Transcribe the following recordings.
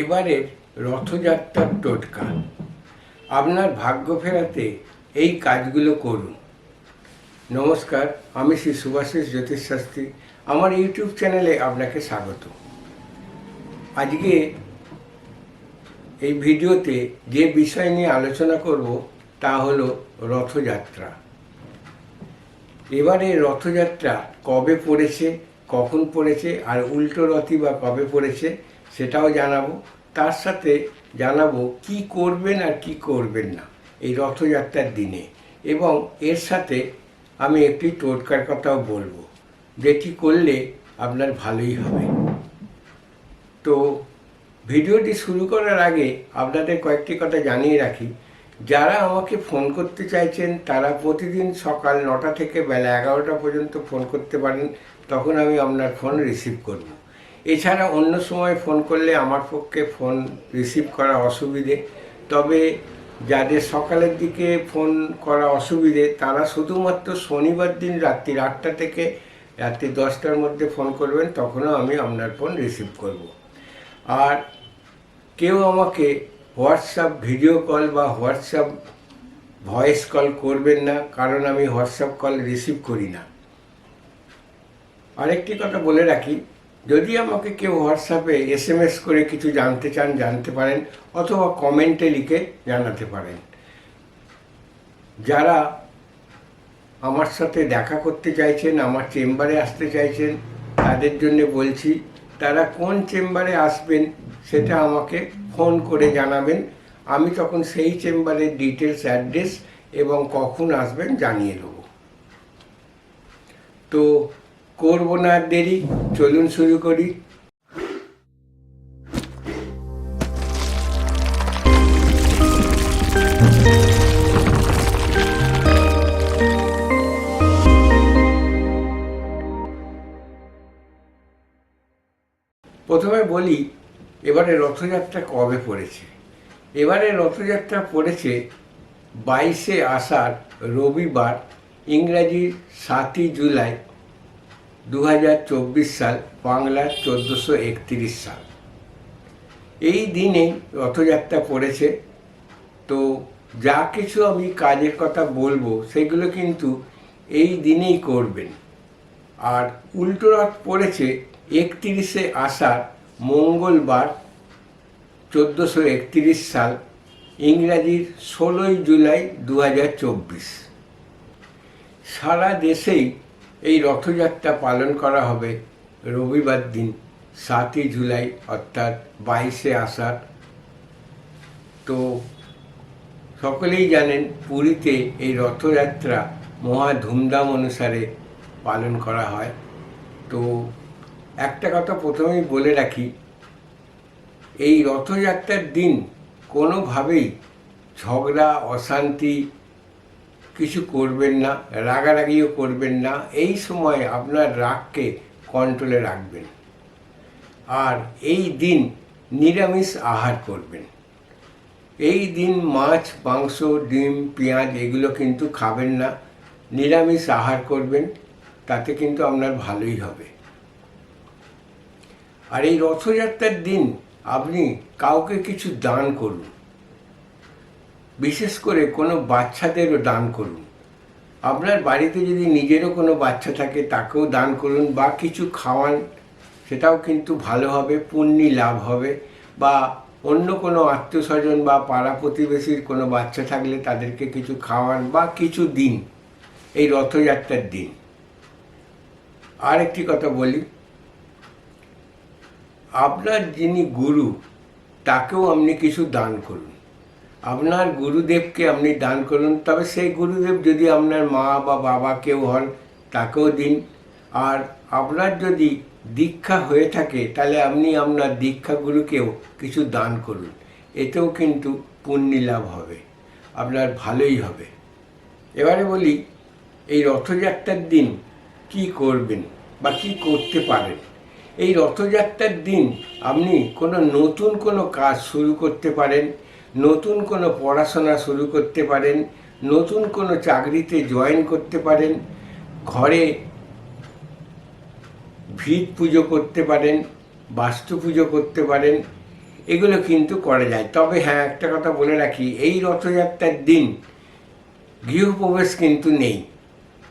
এবারের রথযাত্রার টোটকা। আপনার ভাগ্য ফেরাতে এই কাজগুলো করুন। নমস্কার, আমি শ্রী সুভাষিস জ্যোতিষশাস্ত্রী আমার ইউটিউব চ্যানেলে আপনাকে স্বাগত। আজকে এই ভিডিওতে যে বিষয় নিয়ে আলোচনা করব তা হলো রথযাত্রা। এবারে রথযাত্রা কবে পড়েছে, কখন পড়েছে, আর উল্টো রথই বা কবে পড়েছে সেটাও জানাব। তার সাথে জানাব কি করবেন আর কি করবেন না এই রথযাত্রার দিনে। এবং এর সাথে আমি একটি টোটকার কথাও বলব, যেটি করলে আপনার ভালোই হবে। তো ভিডিওটি শুরু করার আগে আপনাদের কয়েকটি কথা জানিয়ে রাখি। যারা আমাকে ফোন করতে চাইছেন, তারা প্রতিদিন সকাল নটা থেকে বেলা এগারোটা পর্যন্ত ফোন করতে পারেন, তখন আমি আপনার ফোন রিসিভ করব। এছাড়া অন্য সময় ফোন করলে আমার পক্ষে ফোন রিসিভ করা অসুবিধে। তবে যাদের সকালের দিকে ফোন করা অসুবিধে, তারা শুধুমাত্র শনিবার দিন রাত্রি আটটা থেকে রাত্রি দশটার মধ্যে ফোন করবেন, তখনও আমি আপনার ফোন রিসিভ করব। আর কেউ আমাকে হোয়াটসঅ্যাপ ভিডিও কল বা হোয়াটসঅ্যাপ ভয়েস কল করবেন না, কারণ আমি হোয়াটসঅ্যাপ কল রিসিভ করি না। আরেকটি কথা বলে রাখি যদি আমাকে কেউ হোয়াটসঅ্যাপে এস এম এস করে কিছু জানতে চান, জানতে পারেন অথবা কমেন্টে লিখে জানাতে পারেন। যারা আমার সাথে দেখা করতে চাইছেন, আমার চেম্বারে আসতে চাইছেন, তাদের জন্য বলছি, তারা কোন চেম্বারে আসবেন সেটা আমাকে ফোন করে জানাবেন। আমি তখন সেই চেম্বারের ডিটেলস অ্যাড্রেস এবং কখন আসবেন জানিয়ে দেবো। তো করব না দেরি, চলুন শুরু করি। প্রথমে বলি, এবারে রথযাত্রা কবে পড়েছে? এবারে রথযাত্রা পড়েছে বাইশে আষাঢ় রবিবার, ইংরাজি সাতই জুলাই। দু হাজার চব্বিশ সাল বাংলার চোদ্দোশো একত্রিশ সাল। এই দিনেই রথযাত্রা পড়েছে, তো যা কিছু আমি কাজের কথা বলব, সেগুলো কিন্তু এই দিনেই করবেন। আর উল্টো রথ পড়েছে একত্রিশে আষাঢ়, মঙ্গলবার, চোদ্দোশো একত্রিশ সাল, ইংরাজির ষোলোই জুলাই দু হাজার চব্বিশ। সারা দেশেই এই রথযাত্রা পালন করা হবে রবিবার দিন, সাতই জুলাই, অর্থাৎ বাইশে আষাঢ়। তো সকলেই জানেন পুরীতে এই রথযাত্রা মহা ধুমধাম অনুসারে পালন করা হয়। তো একটা কথা প্রথমেই বলে রাখি, এই রথযাত্রার দিন কোনোভাবেই ঝগড়া, অশান্তি কিছু করবেন না, রাগারাগিও করবেন না, এই সময় আপনার রাগকে কন্ট্রোলে রাখবেন। আর এই দিন নিরামিষ আহার করবেন। এই দিন মাছ, মাংস, ডিম, পেঁয়াজ এগুলো কিন্তু খাবেন না, নিরামিষ আহার করবেন, তাতে কিন্তু আপনার ভালোই হবে। আর এই রথযাত্রার দিন আপনি কাউকে কিছু দান করুন। বিশেষ করে কোনো বাচ্চাদেরও দান করুন। আপনার বাড়িতে যদি নিজেরও কোনো বাচ্চা থাকে, তাকেও দান করুন বা কিছু খাওয়ান, সেটাও কিন্তু ভালো হবে, পুণ্যি লাভ হবে বা অন্য কোনো আত্মীয় স্বজন বা পাড়া প্রতিবেশীর কোনো বাচ্চা থাকলে তাদেরকে কিছু খাওয়ান বা কিছু দিন এই রথযাত্রার দিন। আর একটি কথা বলি, আপনার যিনি গুরু, তাকেও আপনি কিছু দান করুন। আপনার গুরুদেবকে আপনি দান করুন, তবে সেই গুরুদেব যদি আপনার মা বা বাবা কেউ হন, তাকেও দিন। আর আপনার যদি দীক্ষা হয়ে থাকে, তাহলে আপনি আপনার দীক্ষা গুরুকেও কিছু দান করুন। এতেও কিন্তু পুণ্যি লাভ হবে, আপনার ভালোই হবে। এবারে বলি, এই রথযাত্রার দিন কি করবেন বা কি করতে পারেন? এই রথযাত্রার দিন আপনি কোনো নতুন কোনো কাজ শুরু করতে পারেন নতুন কোনো পড়াশোনা শুরু করতে পারেন, নতুন কোনো চাকরিতে জয়েন করতে পারেন, ঘরে ভিত পুজো করতে পারেন, বাস্তু পুজো করতে পারেন, এগুলো কিন্তু করা যায়। তবে হ্যাঁ একটা কথা বলে রাখি, এই রথযাত্রার দিন গৃহপ্রবেশ কিন্তু নেই।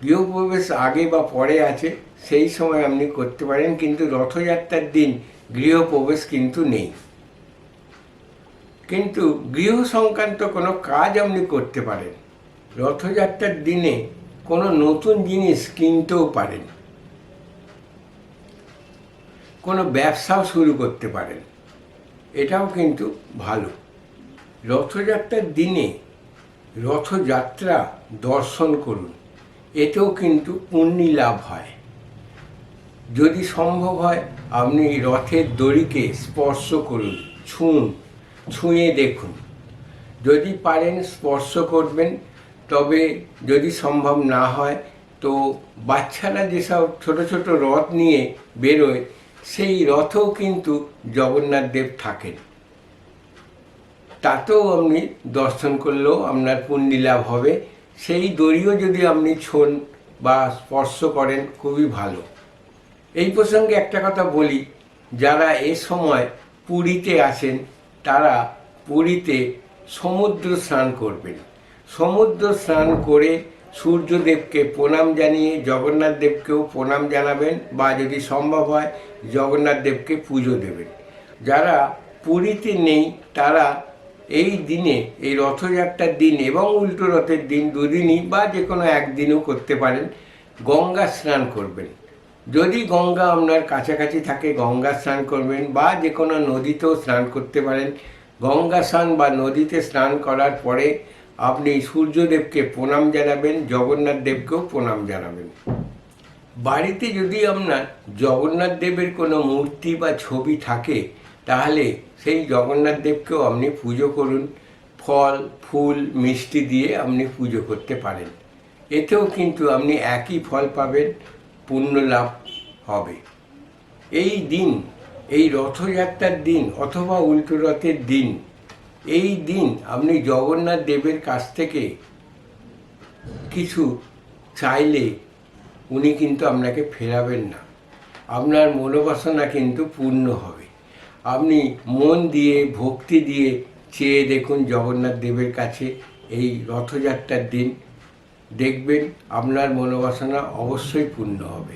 গৃহপ্রবেশ আগে বা পরে আছে, সেই সময় আপনি করতে পারেন, কিন্তু রথযাত্রার দিন গৃহপ্রবেশ কিন্তু নেই। কিন্তু গৃহ সংক্রান্ত কোনো কাজ আপনি করতে পারেন। রথযাত্রার দিনে কোনো নতুন জিনিস কিনতেও পারেন। কোনো ব্যবসাও শুরু করতে পারেন। এটাও কিন্তু ভালো। রথযাত্রার দিনে রথযাত্রা দর্শন করুন। এতেও কিন্তু পুণ্যি লাভ হয়। যদি সম্ভব হয়, আপনি রথের দড়িকে স্পর্শ করুন, ছুঁন ছুঁয়ে দেখুন। যদি পারেন স্পর্শ করবেন, তবে যদি সম্ভব না হয়, তো বাচ্চারা যেসব ছোট ছোট রথ নিয়ে বেরোয়, সেই রথেও কিন্তু জগন্নাথ দেব থাকেন। তাতেও আপনি দর্শন করলেও আপনার পুণ্যি লাভ হবে। সেই দড়িও যদি আপনি ছোন বা স্পর্শ করেন, খুবই ভালো। এই প্রসঙ্গে একটা কথা বলি, যারা এ সময় পুরীতে আসেন তারা পুরীতে সমুদ্র স্নান করবেন। সমুদ্র স্নান করে সূর্যদেবকে প্রণাম জানিয়ে জগন্নাথ দেবকেও প্রণাম জানাবেন বা যদি সম্ভব হয়, জগন্নাথ দেবকে পুজো দেবেন। যারা পুরীতে নেই, তারা এই দিনে, এই রথযাত্রার দিন এবং উল্টো রথের দিন দুদিনই বা যে কোনো একদিনও করতে পারেন, গঙ্গা স্নান করবেন। যদি গঙ্গা আপনার কাছাকাছি থাকে, গঙ্গা স্নান করবেন বা যে কোনো নদীতেও স্নান করতে পারেন। গঙ্গা স্নান বা নদীতে স্নান করার পরে আপনি সূর্যদেবকে প্রণাম জানাবেন, জগন্নাথ দেবকেও প্রণাম জানাবেন। বাড়িতে যদি আপনার জগন্নাথ দেবের কোনো মূর্তি বা ছবি থাকে, তাহলে সেই জগন্নাথ দেবকেও আপনি পুজো করুন। ফল, ফুল, মিষ্টি দিয়ে আপনি পুজো করতে পারেন। এতেও কিন্তু আপনি একই ফল পাবেন। পুণ্য লাভ হবে। এই দিন, এই রথযাত্রার দিন অথবা উল্টো রথের দিন, এই দিন আপনি জগন্নাথ দেবের কাছ থেকে কিছু চাইলে উনি কিন্তু আপনাকে ফেরাবেন না। আপনার মনোবাসনা কিন্তু পূর্ণ হবে। আপনি মন দিয়ে, ভক্তি দিয়ে চেয়ে দেখুন জগন্নাথ দেবের কাছে এই রথযাত্রার দিন দেখবেন আপনার মনোবাসনা অবশ্যই পূর্ণ হবে।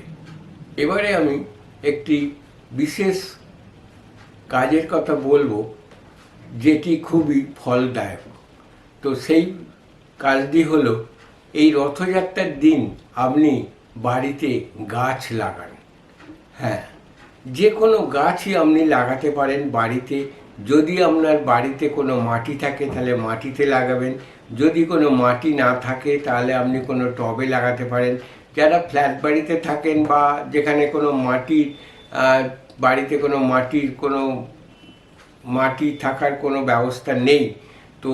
এবারে আমি একটি বিশেষ কাজের কথা বলব, যেটি খুবই ফলদায়ক। তো সেই কাজটি হলো, এই রথযাত্রার দিন আপনি বাড়িতে গাছ লাগান। হ্যাঁ যে কোনো গাছই আপনি লাগাতে পারেন বাড়িতে। যদি আপনার বাড়িতে কোনো মাটি থাকে, তাহলে মাটিতে লাগাবেন। যদি কোনো মাটি না থাকে, তাহলে আপনি কোনো টবে লাগাতে পারেন। যারা ফ্ল্যাট বাড়িতে থাকেন বা যেখানে কোনো মাটির বাড়িতে কোনো মাটির, কোনো মাটি থাকার কোনো ব্যবস্থা নেই, তো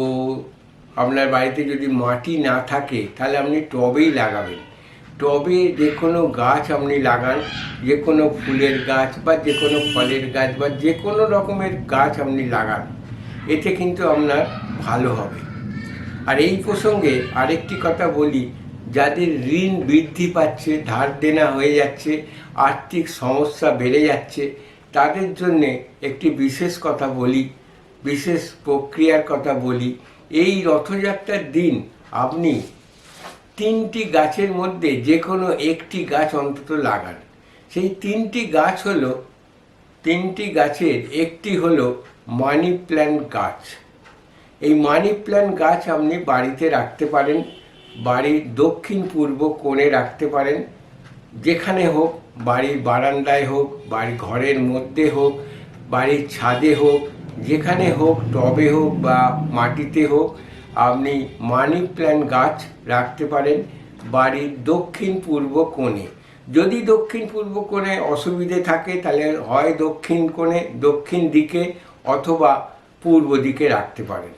আপনার বাড়িতে যদি মাটি না থাকে, তাহলে আপনি টবেই লাগাবেন। টবে যে কোনো গাছ আপনি লাগান, যে কোনো ফুলের গাছ বা যে কোনো ফলের গাছ বা যে কোনো রকমের গাছ আপনি লাগান, এতে কিন্তু আপনার ভালো হবে। আর এই প্রসঙ্গে আরেকটি কথা বলি, যাদের ঋণ বৃদ্ধি পাচ্ছে, ধার দেনা হয়ে যাচ্ছে, আর্থিক সমস্যা বেড়ে যাচ্ছে, তাদের জন্যে একটি বিশেষ কথা বলি, বিশেষ প্রক্রিয়ার কথা বলি। এই রথযাত্রার দিন আপনি তিনটি গাছের মধ্যে যে কোনো একটি গাছ অন্তত লাগান। সেই তিনটি গাছ হলো, তিনটি গাছের একটি হলো মানি প্ল্যান্ট গাছ। এই মানি প্ল্যান্ট গাছ আপনি বাড়িতে রাখতে পারেন, বাড়ির দক্ষিণ পূর্ব কোণে রাখতে পারেন, যেখানে হোক, বাড়ির বারান্দায় হোক, বাড়ির ঘরের মধ্যে হোক, বাড়ির ছাদে হোক, যেখানে হোক, টবে হোক বা মাটিতে হোক, আপনি মানি প্ল্যান্ট গাছ রাখতে পারেন বাড়ির দক্ষিণ পূর্ব কোণে। যদি দক্ষিণ পূর্ব কোণে অসুবিধে থাকে, তাহলে হয় দক্ষিণ কোণে দক্ষিণ দিকে অথবা পূর্ব দিকে রাখতে পারেন।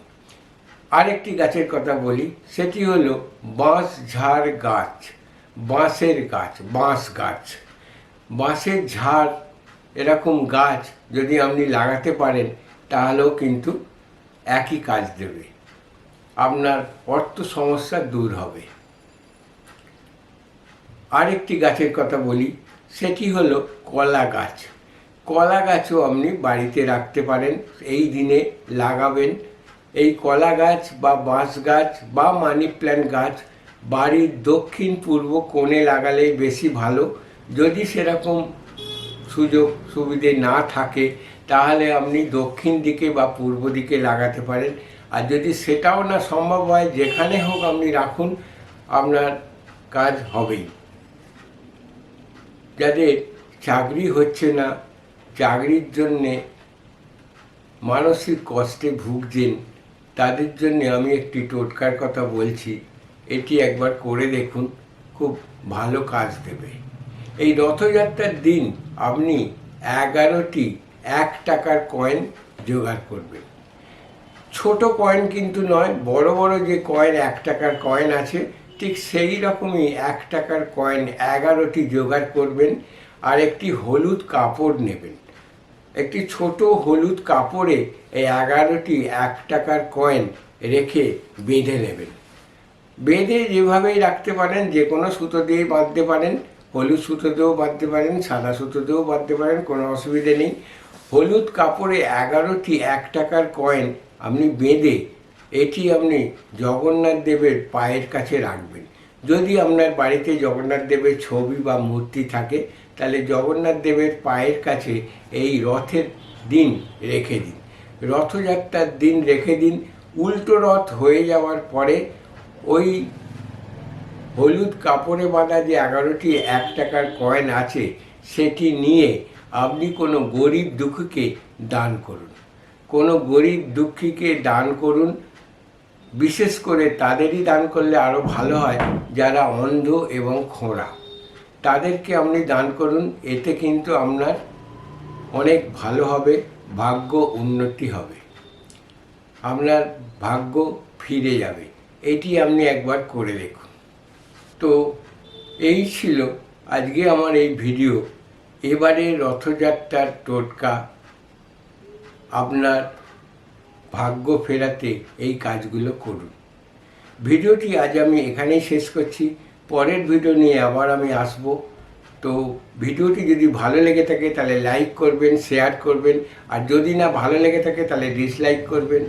আরেকটি গাছের কথা বলি, সেটি হলো বাঁশ ঝাড় গাছ, বাঁশের গাছ, বাঁশ গাছ। বাঁশের ঝাড় এরকম গাছ যদি আপনি লাগাতে পারেন, তাহলেও কিন্তু একই কাজ দেবে। আপনার অর্থ সমস্যা দূর হবে। আরেকটি গাছের কথা বলি, সেটি হলো কলা গাছ। কলা গাছও আপনি বাড়িতে রাখতে পারেন, এই দিনে লাগাবেন। এই কলা গাছ বা বাঁশ গাছ বা মানি প্ল্যান্ট গাছ বাড়ির দক্ষিণ পূর্ব কোণে লাগালেই বেশি ভালো। যদি সেরকম সুযোগ সুবিধে না থাকে, তাহলে আপনি দক্ষিণ দিকে বা পূর্ব দিকে লাগাতে পারেন। আর যদি সেটাও না সম্ভব হয়, যেখানে হোক আপনি রাখুন, আপনার কাজ হবেই। যাদের চাকরি হচ্ছে না, চাকরির জন্যে মানসিক কষ্টে ভুগছেন তাদের জন্য আমি একটি টোটকার কথা বলছি। এটি একবার করে দেখুন, খুব ভালো কাজ দেবে। এই রথযাত্রার দিন আপনি এগারোটি এক টাকার কয়েন জোগাড় করবেন। ছোট কয়েন কিন্তু নয়, বড় বড় যে কয়েন এক টাকার কয়েন আছে, ঠিক সেই রকমই এক টাকার কয়েন এগারোটি জোগাড় করবেন আর একটি হলুদ কাপড় নেবেন। একটি ছোট হলুদ কাপড়ে এই এগারোটি এক টাকার কয়েন রেখে বেঁধে নেবেন। বেঁধে যেভাবেই রাখতে পারেন, যে কোনো সুতো দিয়ে বাঁধতে পারেন, হলুদ সুতো দিয়েও বাঁধতে পারেন, সাদা সুতো দিয়েও বাঁধতে পারেন, কোনো অসুবিধে নেই। হলুদ কাপড়ে এগারোটি এক টাকার কয়েন আপনি বেঁধে এটি আপনি জগন্নাথ দেবের পায়ের কাছে রাখবেন। যদি আপনার বাড়িতে জগন্নাথ দেবের ছবি বা মূর্তি থাকে, তাহলে জগন্নাথ দেবের পায়ের কাছে এই রথের দিন রেখে দিন। রথযাত্রার দিন রেখে দিন। উল্টো রথ হয়ে যাওয়ার পরে ওই হলুদ কাপড়ে বাঁধা যে এগারোটি এক টাকার কয়েন আছে, সেটি নিয়ে আপনি কোনো গরিব দুঃখীকে দান করুন। কোনো গরিব দুঃখীকে দান করুন। বিশেষ করে তাদেরই দান করলে আরও ভালো হয় যারা অন্ধ এবং খোঁড়া। তাদেরকে আপনি দান করুন, এতে কিন্তু আপনার অনেক ভালো হবে, ভাগ্য উন্নতি হবে। আপনার ভাগ্য ফিরে যাবে। এটি আপনি একবার করে দেখুন। তো এই ছিল আজকে আমার এই ভিডিও। এবারে রথযাত্রার টোটকা আপনার ভাগ্য ফেরাতে এই কাজগুলো করুন। ভিডিওটি আজ আমি এখানেই শেষ করছি। পরের ভিডিও নিয়ে আবার আমি আসব। তো ভিডিওটি যদি ভালো লেগে থাকে তাহলে লাইক করবেন, শেয়ার করবেন, আর যদি না ভালো লেগে থাকে তাহলে ডিসলাইক করবেন।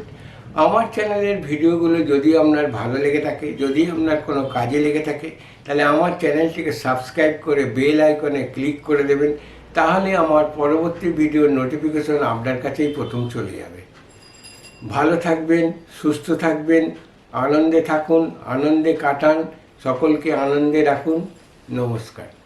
আমার চ্যানেলের ভিডিওগুলো যদি আপনার ভালো লেগে থাকে, যদি আপনার কোনো কাজে লেগে থাকে, তাহলে আমার চ্যানেলটিকে সাবস্ক্রাইব করে বেল আইকনে ক্লিক করে দেবেন। তাহলে আমার পরবর্তী ভিডিওর নোটিফিকেশন আপনার কাছেই প্রথম চলে যাবে। ভালো থাকবেন সুস্থ থাকবেন আনন্দে থাকুন আনন্দে কাটান সকলকে আনন্দে রাখুন। নমস্কার।